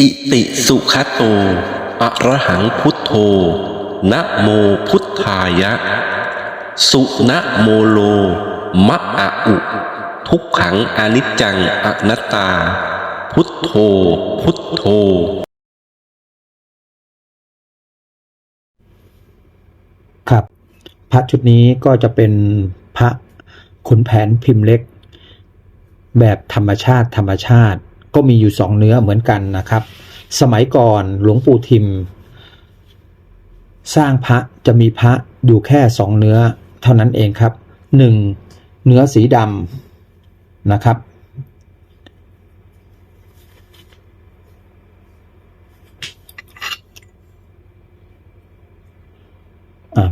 อิติสุขโตอะระหังพุทโธ นะโมพุทธายะ สุนะโมโล มะอะอุ ทุกขังอนิจจังอนัตตา พุทโธ พุทโธ ครับ พระชุดนี้ก็จะเป็นพระขุนแผนพิมพ์เล็ก แบบธรรมชาติธรรมชาติ ก็มีอยู่สองเนื้อเหมือนกันนะครับ สมัยก่อนหลวงปู่ทิม สร้างพระจะมีพระอยู่แค่สองเนื้อเท่านั้นเองครับหนึ่งเนื้อสีดำนะครับ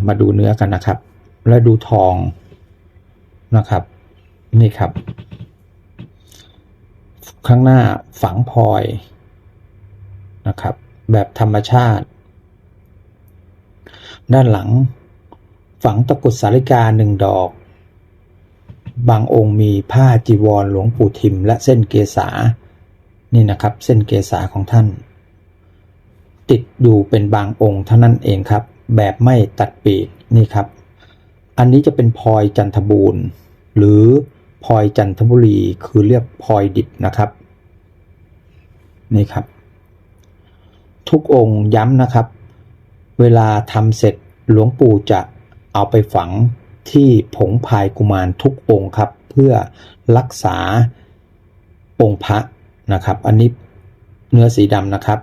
มาดูเนื้อกันนะครับ แล้วดูทองนะครับ นี่ครับ ข้างหน้าฝังพลอยนะครับ แบบธรรมชาติ ด้านหลังฝังตะกุดสาริกาหนึ่งดอก บางองค์มีผ้าจีวรหลวงปู่ทิม และเส้นเกษา นี่นะครับ เส้นเกษาของท่าน ติดอยู่เป็นบางองค์เท่านั้นเองครับ แบบไม่ตัดปีกนี่ครับ อันนี้จะเป็นพลอยจันทบูรณ์หรือ พลอยจันทบุรีคือเรียกพลอยดิบนะครับ นี่ครับ ทุกองค์ย้ำนะครับ เวลาทำเสร็จหลวงปู่จะเอาไปฝังที่ผงพายกุมารทุกองค์ครับ เพื่อรักษาองค์พระนะครับ อันนี้เนื้อสีดำนะครับ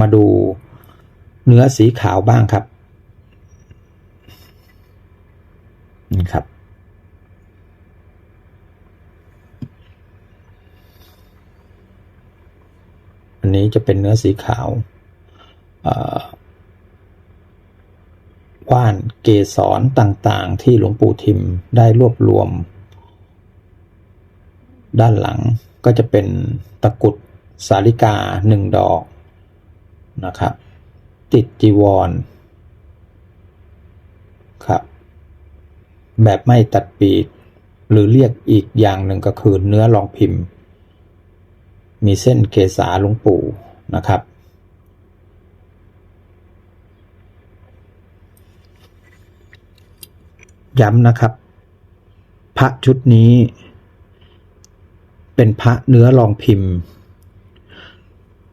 มาดูเนื้อสีขาวบ้างครับนี่ครับ นี้จะเป็นเนื้อสีขาวว่านเกสรต่างๆ ที่หลวงปู่ทิมได้รวบรวม ด้านหลังก็จะเป็นตะกุดสาลิกาหนึ่งดอกนะครับ ติดจีวรครับ แบบไม่ตัดปีก หรือเรียกอีกอย่างหนึ่งก็คือเนื้อรองพิมพ์ มีเส้นเกษาหลวงปู่นะครับ ย้ำนะครับ พระชุดนี้ เป็นพระเนื้อรองพิมพ์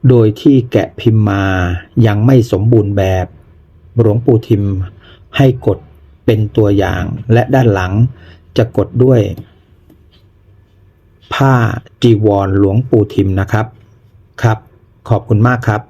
โดยที่แกะพิมพ์มายังไม่สมบูรณ์แบบหลวงปู่ทิมให้กดเป็นตัวอย่างและด้านหลังจะกดด้วย ผ้าจีวรหลวงปู่ทิมนะครับ ครับ ขอบคุณมากครับ